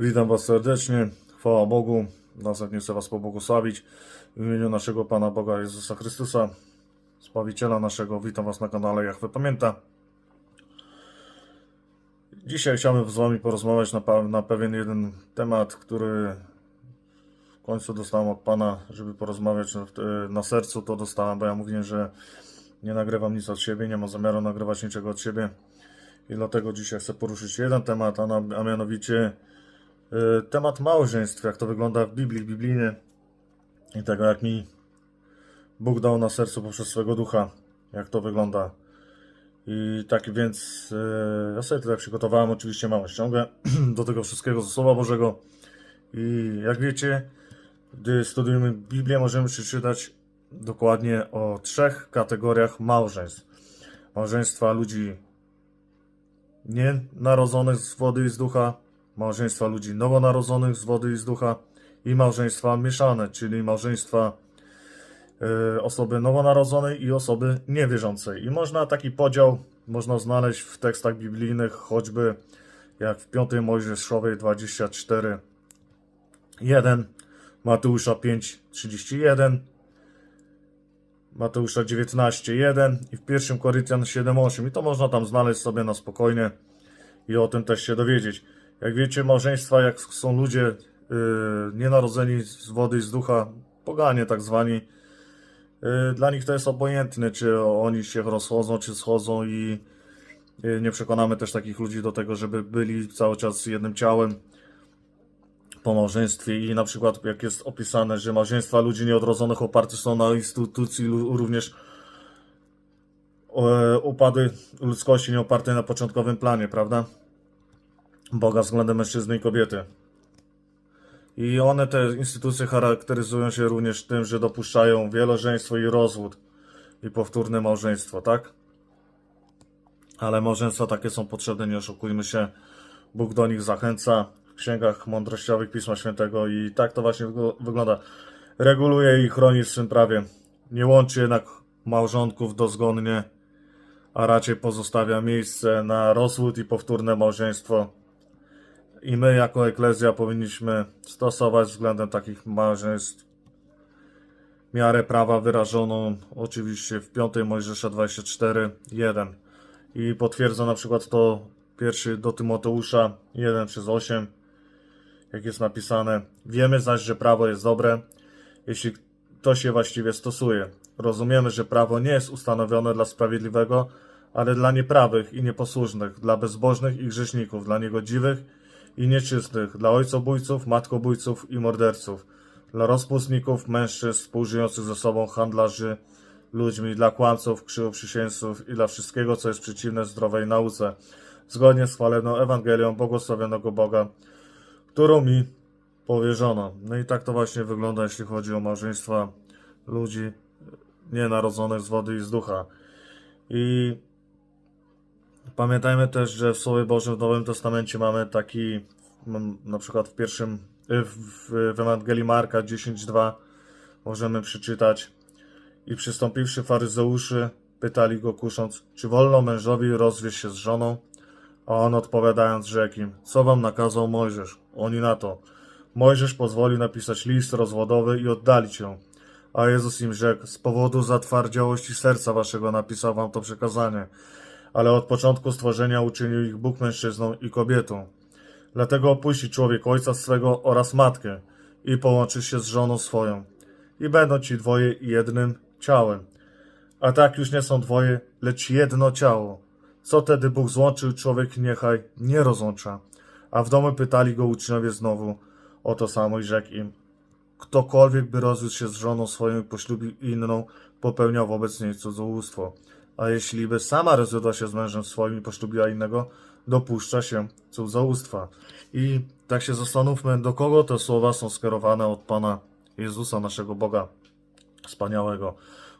Witam Was serdecznie. Chwała Bogu. Następnie chcę Was pobłogosławić w imieniu naszego Pana Boga Jezusa Chrystusa, Zbawiciela naszego. Witam Was na kanale Jachwę Pamięta. Dzisiaj chciałbym z Wami porozmawiać na, na pewien jeden temat, który w końcu dostałem od Pana, żeby porozmawiać na, na sercu. To dostałem, bo ja mówiłem, że nie nagrywam nic od siebie, nie mam zamiaru nagrywać niczego od siebie. I dlatego dzisiaj chcę poruszyć jeden temat, a, na, a mianowicie temat małżeństw, jak to wygląda w Biblii, biblijnie i tego, jak mi Bóg dał na sercu poprzez swego ducha, jak to wygląda. I tak więc y, ja sobie tutaj przygotowałem oczywiście małe ściągę do tego wszystkiego ze Słowa Bożego. I jak wiecie, gdy studiujemy Biblię, możemy przeczytać dokładnie o trzech kategoriach małżeństw. Małżeństwa ludzi nienarodzonych z wody i z ducha, małżeństwa ludzi nowonarodzonych z wody i z ducha i małżeństwa mieszane, czyli małżeństwa e, osoby nowonarodzonej i osoby niewierzącej. I można taki podział można znaleźć w tekstach biblijnych, choćby jak w 5 Mojżeszowej 24 1, Mateusza 5 31, Mateusza 19:1 i w 1 Koryntian 7:8 i to można tam znaleźć sobie na spokojnie i o tym też się dowiedzieć. Jak wiecie, małżeństwa, jak są ludzie yy, nienarodzeni z wody i z ducha, poganie tak zwani, yy, dla nich to jest obojętne, czy oni się rozchodzą, czy schodzą i yy, nie przekonamy też takich ludzi do tego, żeby byli cały czas jednym ciałem po małżeństwie i na przykład jak jest opisane, że małżeństwa ludzi nieodrodzonych oparte są na instytucji również e, upady ludzkości nie oparte na początkowym planie, prawda? Boga względem mężczyzny i kobiety. I one, te instytucje, charakteryzują się również tym, że dopuszczają wielożeństwo i rozwód i powtórne małżeństwo, tak? Ale małżeństwa takie są potrzebne, nie oszukujmy się. Bóg do nich zachęca w księgach mądrościowych Pisma Świętego i tak to właśnie wygl- wygląda. Reguluje i chroni w swym prawie. Nie łączy jednak małżonków dozgonnie, a raczej pozostawia miejsce na rozwód i powtórne małżeństwo. I my jako eklezja powinniśmy stosować względem takich małżeństw miarę prawa wyrażoną oczywiście w 5 Mojżesza 24, 1. I potwierdza na przykład to pierwszy do Tymoteusza 1 przez 8, jak jest napisane. Wiemy zaś, że prawo jest dobre, jeśli to się właściwie stosuje. Rozumiemy, że prawo nie jest ustanowione dla sprawiedliwego, ale dla nieprawych i nieposłusznych, dla bezbożnych i grzeszników, dla niegodziwych i nieczystych, dla ojcobójców, matkobójców i morderców, dla rozpustników, mężczyzn współżyjących ze sobą, handlarzy ludźmi, dla kłamców, krzywoprzysięzców i dla wszystkiego, co jest przeciwne zdrowej nauce, zgodnie z chwalebną Ewangelią błogosławionego Boga, którą mi powierzono. No i tak to właśnie wygląda, jeśli chodzi o małżeństwa ludzi nienarodzonych z wody i z ducha. I pamiętajmy też, że w Słowie Bożym w Nowym Testamencie mamy taki, na przykład w pierwszym, y, w, w Ewangelii Marka 10.2 możemy przeczytać i przystąpiwszy faryzeuszy, pytali go kusząc, czy wolno mężowi rozwieść się z żoną? A on odpowiadając rzekł im, co wam nakazał Mojżesz? Oni na to, Mojżesz pozwolił napisać list rozwodowy i oddalić ją. A Jezus im rzekł, z powodu zatwardziałości serca waszego napisał wam to przekazanie. Ale od początku stworzenia uczynił ich Bóg mężczyzną i kobietą. Dlatego opuści człowiek ojca swego oraz matkę i połączy się z żoną swoją. I będą ci dwoje jednym ciałem. A tak już nie są dwoje, lecz jedno ciało. Co tedy Bóg złączył, człowiek niechaj nie rozłącza. A w domu pytali go uczniowie znowu o to samo i rzekł im, ktokolwiek by rozwiódł się z żoną swoją i poślubił inną, popełniał wobec niej cudzołóstwo. A jeśli by sama rozwiodła się z mężem swoim i poślubiła innego, dopuszcza się cudzołóstwa. I tak się zastanówmy, do kogo te słowa są skierowane od Pana Jezusa, naszego Boga wspaniałego.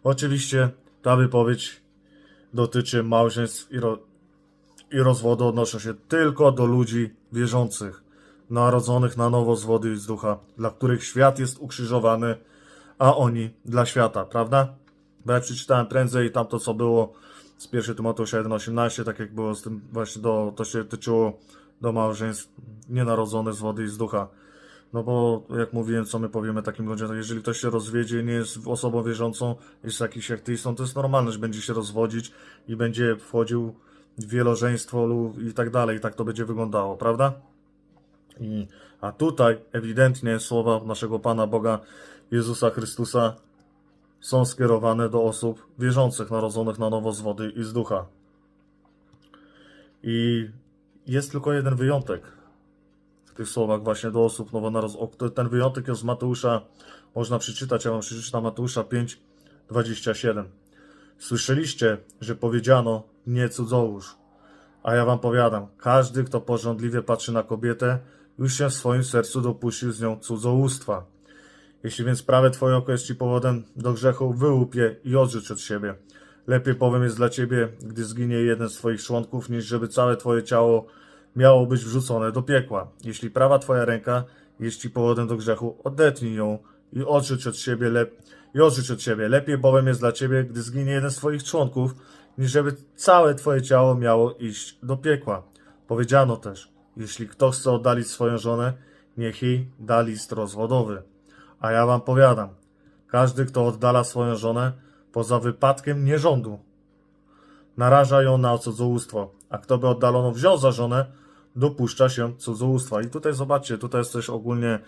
Oczywiście ta wypowiedź dotyczy małżeństw i, ro- i rozwodu, odnoszą się tylko do ludzi wierzących, narodzonych na nowo z wody i z ducha, dla których świat jest ukrzyżowany, a oni dla świata, prawda? Bo ja przeczytałem prędzej tamto, co było z 1 Tymoteusza 1,18, tak jak było z tym właśnie do, to się tyczyło do małżeństw nienarodzonych z wody i z ducha. No bo, jak mówiłem, co my powiemy takim ludziom, to jeżeli ktoś się rozwiedzie, nie jest osobą wierzącą, jest jakiś ateistą, to jest normalne, że będzie się rozwodzić i będzie wchodził w wielożeństwo i tak dalej, i tak to będzie wyglądało, prawda? I, a tutaj ewidentnie słowa naszego Pana Boga Jezusa Chrystusa są skierowane do osób wierzących, narodzonych na nowo z wody i z ducha. I jest tylko jeden wyjątek w tych słowach właśnie do osób nowonarodzonych. Ten wyjątek jest z Mateusza, można przeczytać, ja wam przeczytam Mateusza 5, 27. Słyszeliście, że powiedziano nie cudzołóż. A ja wam powiadam, każdy, kto porządliwie patrzy na kobietę, już się w swoim sercu dopuścił z nią cudzołóstwa. Jeśli więc prawe twoje oko jest ci powodem do grzechu, wyłup je i odrzuć od siebie. Lepiej bowiem jest dla ciebie, gdy zginie jeden z twoich członków, niż żeby całe twoje ciało miało być wrzucone do piekła. Jeśli prawa twoja ręka jest ci powodem do grzechu, odetnij ją i odrzuć od siebie lep i odrzuć od siebie. Lepiej bowiem jest dla ciebie, gdy zginie jeden z twoich członków, niż żeby całe twoje ciało miało iść do piekła. Powiedziano też, jeśli kto chce oddalić swoją żonę, niech jej da list rozwodowy. A ja wam powiadam, każdy, kto oddala swoją żonę, poza wypadkiem nierządu, naraża ją na cudzołóstwo, a kto by oddalono wziął za żonę, dopuszcza się cudzołóstwa. I tutaj zobaczcie, tutaj jest też ogólnie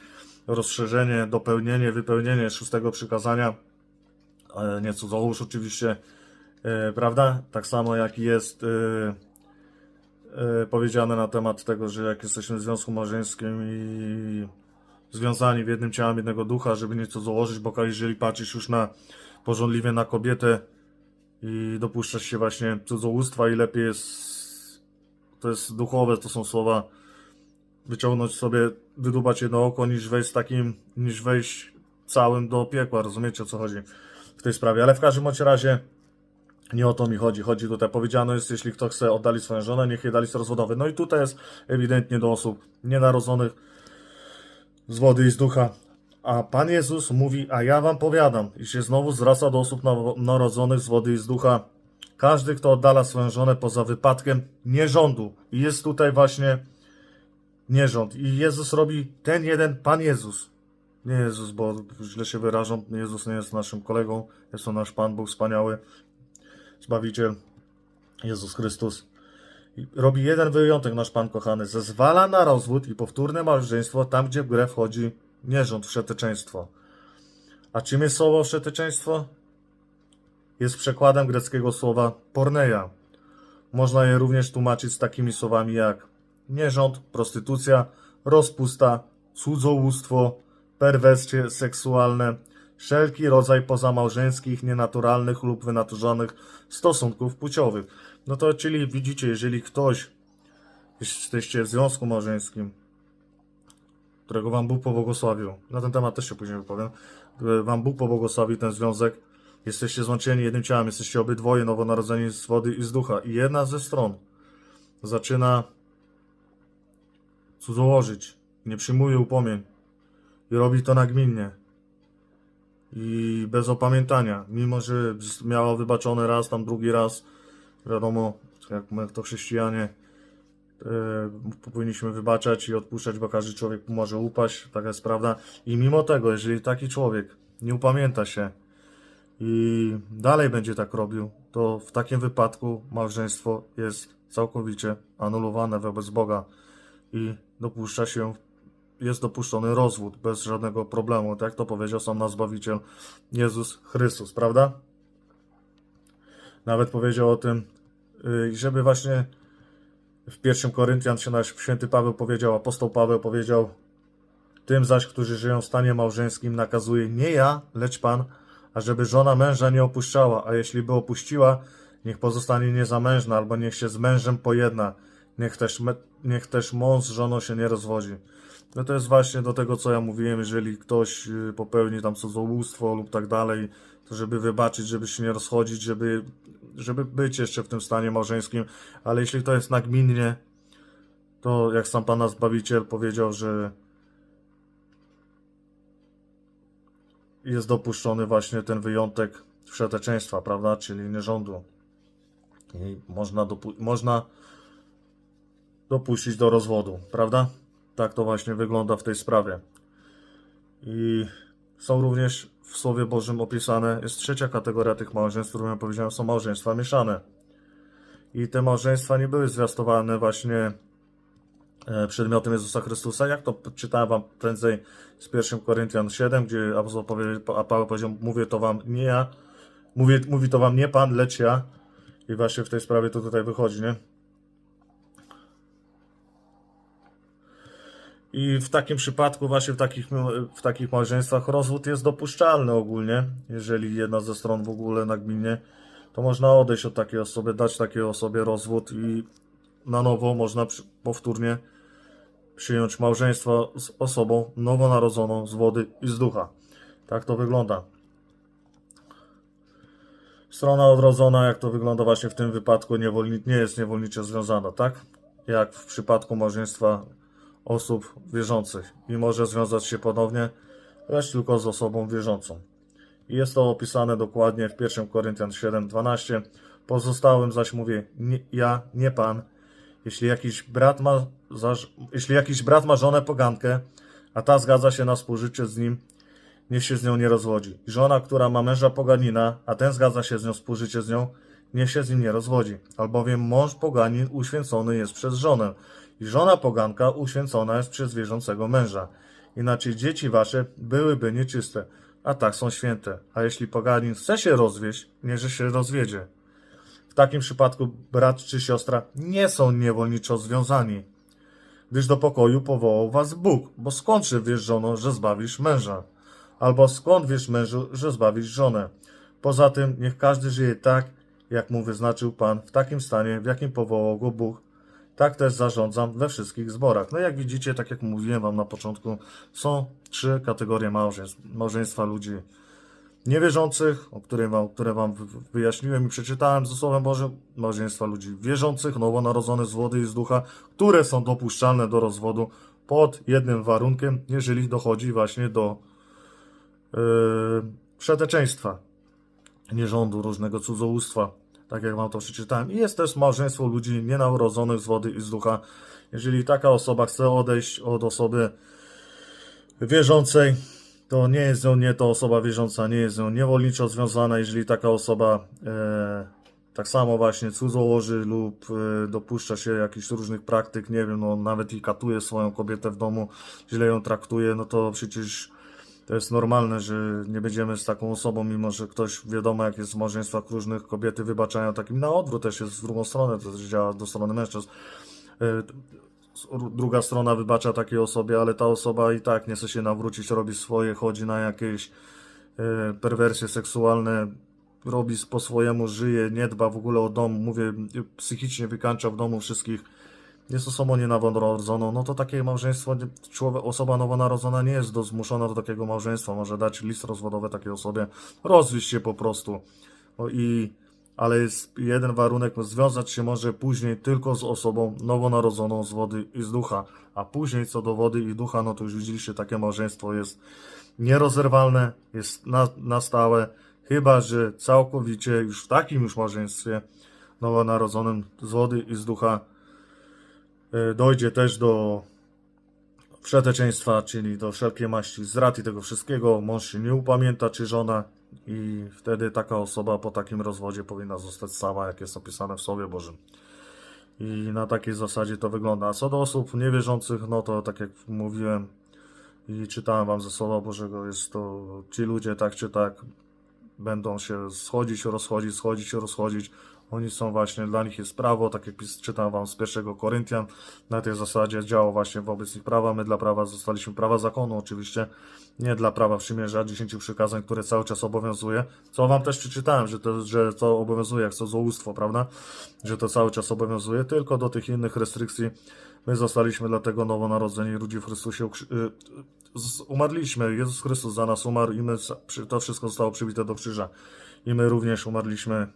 rozszerzenie, dopełnienie, wypełnienie szóstego przykazania, e, nie cudzołóż oczywiście, e, prawda? Tak samo jak jest e, powiedziane na temat tego, że jak jesteśmy w związku małżeńskim i związani w jednym ciałem jednego ducha, żeby nie cudzołożyć, bo jeżeli patrzysz już na porządliwie na kobietę i dopuszczasz się właśnie cudzołóstwa i lepiej jest, to jest duchowe, to są słowa, wyciągnąć sobie, wydubać jedno oko, niż wejść takim, niż wejść całym do piekła, rozumiecie o co chodzi w tej sprawie, ale w każdym razie nie o to mi chodzi. Chodzi tutaj, powiedziano jest, jeśli kto chce oddalić swoją żonę, niech jej da list rozwodowy. No i tutaj jest ewidentnie do osób nienarodzonych z wody i z ducha. A Pan Jezus mówi, a ja wam powiadam, i się znowu zwraca do osób narodzonych z wody i z ducha. Każdy, kto oddala swoją żonę poza wypadkiem nierządu. I jest tutaj właśnie nierząd. I Jezus robi ten jeden Pan Jezus. Nie Jezus, bo źle się wyrażą. Jezus nie jest naszym kolegą. Jest to nasz Pan, Bóg wspaniały. Zbawiciel. Jezus Chrystus. Robi jeden wyjątek nasz Pan kochany. Zezwala na rozwód i powtórne małżeństwo tam, gdzie w grę wchodzi nierząd, wszeteczeństwo. A czym jest słowo wszeteczeństwo? Jest przekładem greckiego słowa porneia. Można je również tłumaczyć z takimi słowami jak nierząd, prostytucja, rozpusta, cudzołóstwo, perwersje seksualne, wszelki rodzaj pozamałżeńskich, nienaturalnych lub wynaturzonych stosunków płciowych. No to czyli widzicie, jeżeli ktoś jesteście w związku małżeńskim, którego Wam Bóg pobłogosławił, na ten temat też się później wypowiem, Wam Bóg pobłogosławił ten związek, jesteście złączeni jednym ciałem, jesteście obydwoje nowonarodzeni z wody i z ducha. I jedna ze stron zaczyna cudzołożyć, nie przyjmuje upomień i robi to nagminnie i bez opamiętania, mimo że miała wybaczone raz, tam drugi raz, wiadomo, jak my to chrześcijanie, e, powinniśmy wybaczać i odpuszczać, bo każdy człowiek może upaść, taka jest prawda. I mimo tego, jeżeli taki człowiek nie upamięta się i dalej będzie tak robił, to w takim wypadku małżeństwo jest całkowicie anulowane wobec Boga i dopuszcza się, jest dopuszczony rozwód bez żadnego problemu, tak to powiedział sam nasz Zbawiciel Jezus Chrystus, prawda? Nawet powiedział o tym, żeby właśnie w pierwszym Koryntian się nasz święty Paweł powiedział, apostoł Paweł powiedział, tym zaś, którzy żyją w stanie małżeńskim, nakazuje nie ja, lecz Pan, ażeby żona męża nie opuszczała, a jeśli by opuściła, niech pozostanie niezamężna, albo niech się z mężem pojedna, niech też, niech też mąż z żoną się nie rozwodzi. No to jest właśnie do tego, co ja mówiłem, jeżeli ktoś y, popełni tam cudzołóstwo lub tak dalej, to żeby wybaczyć, żeby się nie rozchodzić, żeby, żeby być jeszcze w tym stanie małżeńskim, ale jeśli to jest nagminnie, to jak sam Pana Zbawiciel powiedział, że jest dopuszczony właśnie ten wyjątek wszeteczeństwa, prawda, czyli nierządu. I można, dopu- można dopuścić do rozwodu, prawda? Tak to właśnie wygląda w tej sprawie. I są również w Słowie Bożym opisane, jest trzecia kategoria tych małżeństw, którą ja powiedziałem, są małżeństwa mieszane. I te małżeństwa nie były zwiastowane właśnie e, przedmiotem Jezusa Chrystusa, jak to czytałem wam prędzej z 1 Koryntian 7, gdzie apostoł powie, a Paweł powiedział, mówię to wam nie ja, mówię, mówi to wam nie Pan, lecz ja. I właśnie w tej sprawie to tutaj wychodzi, nie? I w takim przypadku, właśnie w takich, w takich małżeństwach, rozwód jest dopuszczalny ogólnie. Jeżeli jedna ze stron w ogóle nagminie, to można odejść od takiej osoby, dać takiej osobie rozwód i na nowo można powtórnie przyjąć małżeństwo z osobą nowonarodzoną z wody i z ducha. Tak to wygląda. Strona odrodzona, jak to wygląda właśnie w tym wypadku, nie jest niewolniczo związana, tak? Jak w przypadku małżeństwa osób wierzących i może związać się ponownie, lecz tylko z osobą wierzącą. I jest to opisane dokładnie w 1 Koryntian 7:12. Pozostałym zaś mówię, nie, ja, nie Pan. Jeśli jakiś brat ma, zaż, jeśli jakiś brat ma żonę pogankę, a ta zgadza się na współżycie z nim, niech się z nią nie rozwodzi. Żona, która ma męża poganina, a ten zgadza się z nią współżycie z nią, niech się z nim nie rozwodzi. Albowiem mąż poganin uświęcony jest przez żonę i żona poganka uświęcona jest przez wierzącego męża. Inaczej dzieci wasze byłyby nieczyste, a tak są święte. A jeśli poganin chce się rozwieść, niechże się rozwiedzie. W takim przypadku brat czy siostra nie są niewolniczo związani, gdyż do pokoju powołał was Bóg, bo skąd się wiesz żono, że zbawisz męża? Albo skąd wiesz mężu, że zbawisz żonę? Poza tym niech każdy żyje tak, jak mu wyznaczył Pan, w takim stanie, w jakim powołał go Bóg. Tak też zarządzam we wszystkich zborach. No jak widzicie, tak jak mówiłem wam na początku, są trzy kategorie małżeństw. Małżeństwa ludzi niewierzących, o wam, które wam wy- wyjaśniłem i przeczytałem ze Słowem Bożym, małżeństwa ludzi wierzących, nowonarodzonych z wody i z ducha, które są dopuszczalne do rozwodu pod jednym warunkiem, jeżeli dochodzi właśnie do yy, przeteczeństwa, nierządu, różnego cudzołóstwa, tak jak wam to przeczytałem. I jest też małżeństwo ludzi nienarodzonych z wody i z ducha. Jeżeli taka osoba chce odejść od osoby wierzącej, to nie jest nią nie to osoba wierząca, nie jest nią niewolniczo związana. Jeżeli taka osoba e, tak samo właśnie cudzołoży lub e, dopuszcza się jakichś różnych praktyk, nie wiem, no nawet i katuje swoją kobietę w domu, źle ją traktuje, no to przecież to jest normalne, że nie będziemy z taką osobą, mimo że ktoś wiadomo, jak jest w małżeństwach różnych, kobiety wybaczają takim na odwrót, też jest w drugą stronę, to działa do strony mężczyzn. E, druga strona wybacza takiej osobie, ale ta osoba i tak nie chce się nawrócić, robi swoje, chodzi na jakieś e, perwersje seksualne, robi po swojemu, żyje, nie dba w ogóle o dom, mówię, psychicznie wykańcza w domu wszystkich, jest osobą nienarodzoną, no to takie małżeństwo, człowiek, osoba nowonarodzona nie jest do, zmuszona do takiego małżeństwa, może dać list rozwodowy takiej osobie, rozwieść się po prostu. No i, ale jest jeden warunek, no związać się może później tylko z osobą nowonarodzoną z wody i z ducha, a później co do wody i ducha, no to już widzieliście, takie małżeństwo jest nierozerwalne, jest na, na stałe, chyba że całkowicie już w takim już małżeństwie nowonarodzonym z wody i z ducha dojdzie też do przeteczeństwa, czyli do wszelkiej maści i tego wszystkiego. Mąż się nie upamięta, czy żona i wtedy taka osoba po takim rozwodzie powinna zostać sama, jak jest opisane w Słowie Bożym. I na takiej zasadzie to wygląda. A co do osób niewierzących, no to tak jak mówiłem i czytałem wam ze Słowa Bożego, jest to ci ludzie tak czy tak będą się schodzić, rozchodzić, schodzić, rozchodzić. Oni są właśnie, dla nich jest prawo, tak jak czytam wam z pierwszego Koryntian, na tej zasadzie działa właśnie wobec nich prawa. My dla prawa zostaliśmy prawa zakonu, oczywiście, nie dla prawa przymierza, dziesięciu przykazań, które cały czas obowiązuje. Co wam też przeczytałem, że to, że to obowiązuje jak cudzołóstwo, prawda? Że to cały czas obowiązuje, tylko do tych innych restrykcji my zostaliśmy dlatego nowonarodzeni ludzi w Chrystusie. y, Umarliśmy, Jezus Chrystus za nas umarł i my, to wszystko zostało przybite do krzyża. I my również umarliśmy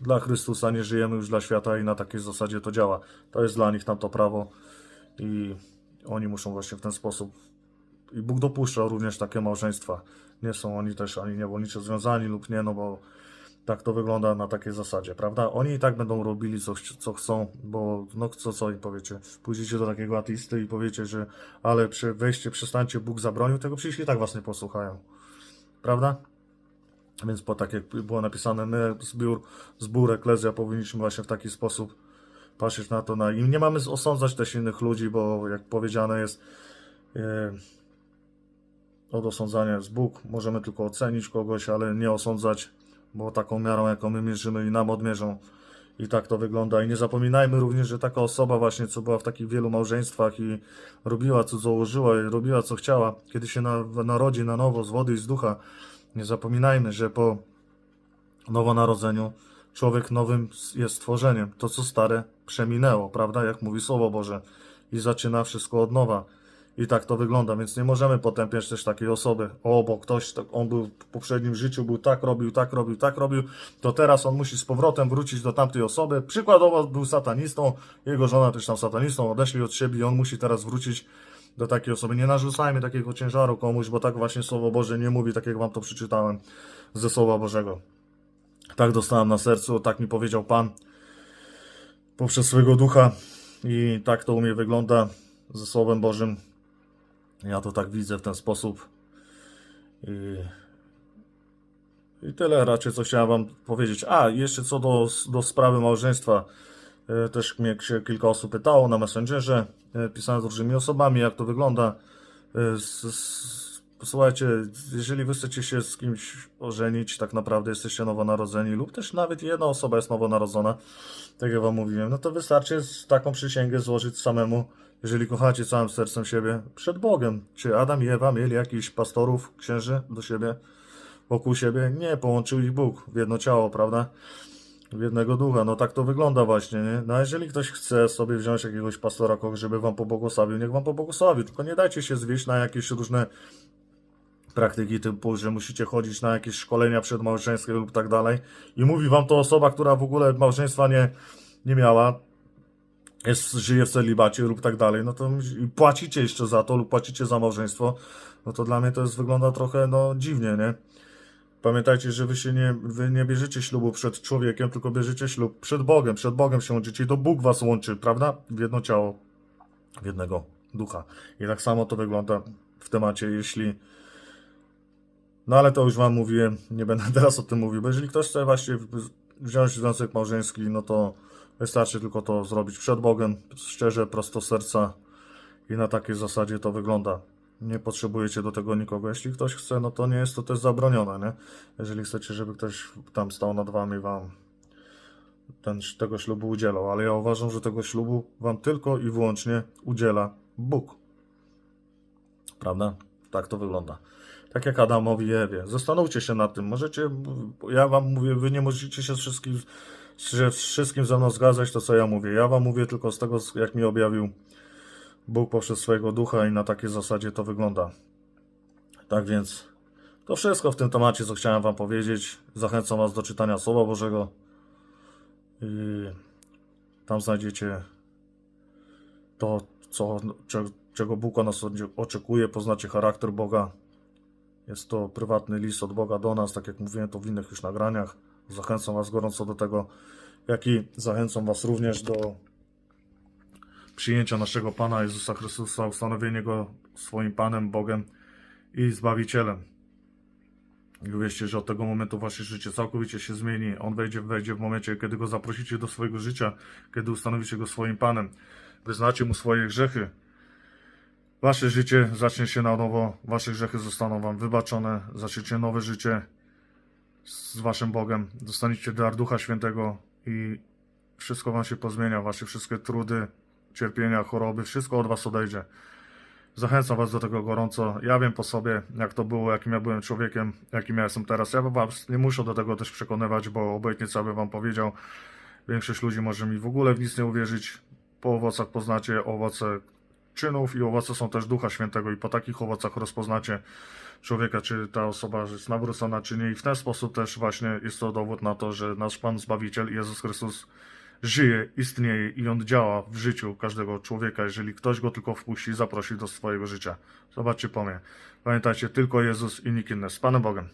dla Chrystusa, nie żyjemy już dla świata i na takiej zasadzie to działa. To jest dla nich na to prawo i oni muszą właśnie w ten sposób. I Bóg dopuszcza również takie małżeństwa. Nie są oni też ani niewolniczo związani lub nie, no bo Tak to wygląda na takiej zasadzie, prawda? Oni i tak będą robili co, co chcą, bo no co, co im powiecie? Pójdziecie do takiego ateisty i powiecie, że ale przy wejście, przestańcie, Bóg zabronił, tego przecież i tak was nie posłuchają. Prawda? Więc po tak jak było napisane, my, zbiór, zbór Eklezja powinniśmy właśnie w taki sposób patrzeć na to. Na, I nie mamy osądzać też innych ludzi, bo jak powiedziane jest, e, od osądzania jest Bóg. Możemy tylko ocenić kogoś, ale nie osądzać, bo taką miarą, jaką my mierzymy i nam odmierzą. I tak to wygląda. I nie zapominajmy również, że taka osoba właśnie, co była w takich wielu małżeństwach i robiła, co założyła i robiła, co chciała, kiedy się na, narodzi na nowo z wody i z ducha, nie zapominajmy, że po nowonarodzeniu człowiek nowym jest stworzeniem. To, co stare, przeminęło, prawda? Jak mówi Słowo Boże. I zaczyna wszystko od nowa. I tak to wygląda, więc nie możemy potępiać też takiej osoby. O, bo ktoś, tak, on był w poprzednim życiu, był tak robił, tak robił, tak robił, to teraz on musi z powrotem wrócić do tamtej osoby. Przykładowo był satanistą, jego żona też tam satanistą, odeszli od siebie i on musi teraz wrócić do takiej osoby. Nie narzucajmy takiego ciężaru komuś, bo tak właśnie Słowo Boże nie mówi, tak jak wam to przeczytałem ze Słowa Bożego. Tak dostałem na sercu, tak mi powiedział Pan poprzez swojego ducha i tak to u mnie wygląda ze Słowem Bożym. Ja to tak widzę w ten sposób. I, i tyle raczej, co chciałem Wam powiedzieć. A, jeszcze co do, do sprawy małżeństwa. E, Też mnie kilka osób pytało na Messengerze. e, Pisałem z różnymi osobami, jak to wygląda. E, Posłuchajcie, jeżeli wy chcecie się z kimś ożenić, tak naprawdę jesteście nowonarodzeni, lub też nawet jedna osoba jest nowonarodzona, tak jak wam mówiłem, no to wystarczy taką przysięgę złożyć samemu, jeżeli kochacie całym sercem siebie, przed Bogiem. Czy Adam i Ewa mieli jakichś pastorów, księży do siebie, wokół siebie? Nie, połączył ich Bóg w jedno ciało, prawda? W jednego ducha. No tak to wygląda właśnie, nie? No jeżeli ktoś chce sobie wziąć jakiegoś pastora, kogoś, żeby wam pobłogosławił, niech wam pobłogosławi, tylko nie dajcie się zwieść na jakieś różne praktyki typu, że musicie chodzić na jakieś szkolenia przedmałżeńskie lub tak dalej. I mówi wam to osoba, która w ogóle małżeństwa nie, nie miała, jest, żyje w celibacie lub tak dalej, no to płacicie jeszcze za to lub płacicie za małżeństwo, no to dla mnie to jest, wygląda trochę no dziwnie, nie? Pamiętajcie, że wy się nie, wy nie bierzecie ślubu przed człowiekiem, tylko bierzecie ślub przed Bogiem. Przed Bogiem się łączycie i to Bóg was łączy, prawda? W jedno ciało, w jednego ducha. I tak samo to wygląda w temacie, jeśli no ale to już wam mówiłem, nie będę teraz o tym mówił, bo jeżeli ktoś chce właśnie wziąć związek małżeński, no to wystarczy tylko to zrobić przed Bogiem, szczerze, prosto serca i na takiej zasadzie to wygląda. Nie potrzebujecie do tego nikogo. Jeśli ktoś chce, no to nie jest to też zabronione, nie? Jeżeli chcecie, żeby ktoś tam stał nad wami, wam ten, tego ślubu udzielał, ale ja uważam, że tego ślubu wam tylko i wyłącznie udziela Bóg. Prawda? Tak to wygląda. Tak jak Adamowi i Ewie. Zastanówcie się nad tym. Możecie, ja wam mówię, wy nie możecie się wszystkim, z wszystkim ze mną zgadzać, to co ja mówię. Ja wam mówię tylko z tego, jak mi objawił Bóg poprzez swojego ducha i na takiej zasadzie to wygląda. Tak więc to wszystko w tym temacie, co chciałem wam powiedzieć. Zachęcam was do czytania Słowa Bożego i tam znajdziecie to, co, cze- czego Bóg nas oczekuje, poznacie charakter Boga. Jest to prywatny list od Boga do nas, tak jak mówiłem to w innych już nagraniach. Zachęcam Was gorąco do tego, jak i zachęcam Was również do przyjęcia naszego Pana Jezusa Chrystusa, ustanowienia Go swoim Panem, Bogiem i Zbawicielem. I uwierzcie, że od tego momentu Wasze życie całkowicie się zmieni. On wejdzie, wejdzie w momencie, kiedy Go zaprosicie do swojego życia, kiedy ustanowicie Go swoim Panem. Wyznacie Mu swoje grzechy, Wasze życie zacznie się na nowo, wasze grzechy zostaną wam wybaczone, zaczniecie nowe życie z waszym Bogiem, dostaniecie dar Ducha Świętego i wszystko wam się pozmienia, wasze wszystkie trudy, cierpienia, choroby, wszystko od was odejdzie. Zachęcam was do tego gorąco. Ja wiem po sobie, jak to było, jakim ja byłem człowiekiem, jakim ja jestem teraz. Ja was nie muszę do tego też przekonywać, bo obojętnie co bym wam powiedział, większość ludzi może mi w ogóle w nic nie uwierzyć. Po owocach poznacie owoce czynów i owoce są też Ducha Świętego i po takich owocach rozpoznacie człowieka, czy ta osoba jest nawrócona, czy nie. I w ten sposób też właśnie jest to dowód na to, że nasz Pan Zbawiciel Jezus Chrystus żyje, istnieje i On działa w życiu każdego człowieka, jeżeli ktoś Go tylko wpuści zaprosi do swojego życia. Zobaczcie po mnie. Pamiętajcie, tylko Jezus i nikt inny. Z Panem Bogiem.